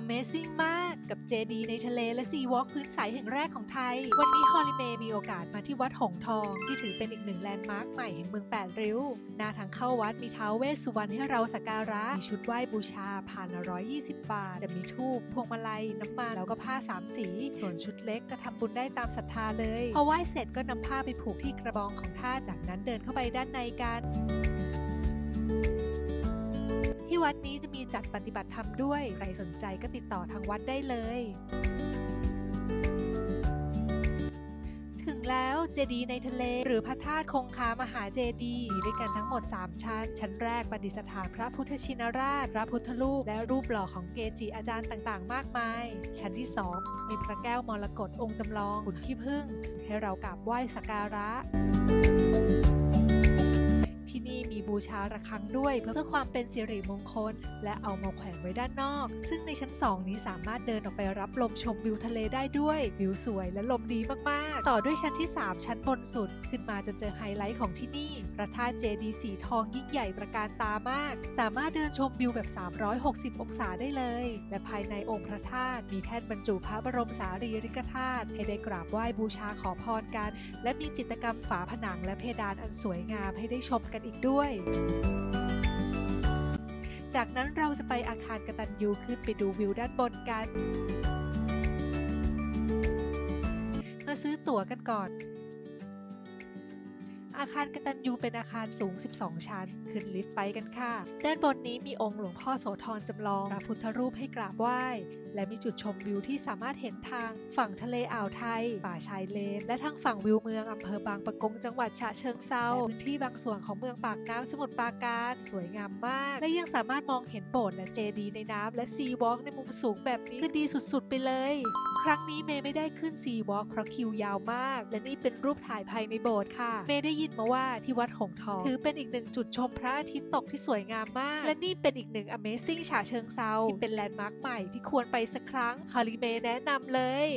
Amazing มากกับเจดีในทะเลและซีวอล์กพื้นใสแห่งแรกของไทย วันนี้ฮอลิเมย์มีโอกาสมาที่วัดหงทอง ที่ถือเป็นอีกหนึ่งแลนด์มาร์คใหม่แห่งเมืองแปดริ้ว หน้าทางเข้าวัดมีท้าวเวสสุวรรณให้เราสักการะ มีชุดไหว้บูชาผ่านละ120 บาท จะมีทูบพวงมาลัย น้ำมันแล้วก็ผ้าสามสี ส่วนชุดเล็กก็ทำบุญได้ตามศรัทธาเลยพอไหว้เสร็จก็นำผ้าไปผูกที่กระบองของท่าจากนั้นเดินเข้าไปด้านในกัน วัดนี้จะมีจัดปฏิบัติธรรมด้วย ใครสนใจก็ติดต่อทางวัดได้เลย ถึงแล้วเจดีย์ในทะเล หรือพระธาตุคงคามหาเจดีย์มีด้วยกันทั้งหมด 3 ชั้น ชั้นแรกประดิษฐานพระพุทธชินราช พระพุทธรูป และรูปหล่อของเกจิอาจารย์ต่างๆ มากมาย ชั้นที่ 2 มีพระแก้วมรกตองค์จำลองหุ่นขี้ผึ้งให้เรากราบไหว้สักการะ บูชาระฆังด้วยเพื่อความเป็นสิริมงคล และเอามาแขวนไว้ด้านนอก ซึ่งในชั้น 2 นี้สามารถเดินออกไปรับลมชมวิวทะเลได้ด้วยวิวสวยและลมดีมากๆ ต่อด้วยชั้นที่ 3 ชั้นบนสุด ขึ้นมาจะเจอไฮไลท์ของที่นี่พระธาตุเจดีย์สีทองยิ่งใหญ่ตระการตามาก สามารถเดินชมวิวแบบ 360 องศาได้เลย และภายในองค์พระธาตุมีแท่นบรรจุพระบรมสารีริกธาตุให้ได้กราบไหว้บูชาขอพรกัน และมีจิตรกรรมฝาผนังและเพดานอันสวยงามให้ได้ชมกันอีกด้วยจากนั้นเราจะไปอาคารกระตันยูขึ้นไปดูวิวด้านบนกัน มาซื้อตั๋วกันก่อน อาคารกตัญญูเป็นอาคารสูง 12 ชั้น ขึ้นลิฟต์ไปกันค่ะ ด้านบนนี้มีองค์หลวงพ่อโสธรจำลองพระพุทธรูปให้กราบไหว้ และมีจุดชมวิวที่สามารถเห็นทางฝั่งทะเลอ่าวไทย ป่าชายเลน และทางฝั่งวิวเมืองอำเภอบางปะกงจังหวัดฉะเชิงเซาพื้นที่บางส่วนของเมืองปากน้ำสมุทรปราการสวยงามมาก และยังสามารถมองเห็นโบสถ์และเจดีย์ในน้ำและซีวอล์กในมุมสูงแบบนี้คือดีสุดๆ ไปเลย ครั้งนี้เมย์ไม่ได้ขึ้นซีวอล์กเพราะคิวยาวมาก และนี่เป็นรูปถ่ายภายในโบสถ์ค่ะ เมย์ได้ยินมาว่าที่วัดหงส์ทอง ถือเป็นอีกหนึ่งจุดชมพระอาทิตย์ตกที่สวยงามมาก และนี่เป็นอีกหนึ่ง Amazing ฉาเชิงเซาที่เป็นแลนด์มาร์คใหม่ที่ควรไปสักครั้งฮาริเมย์แนะนำเลย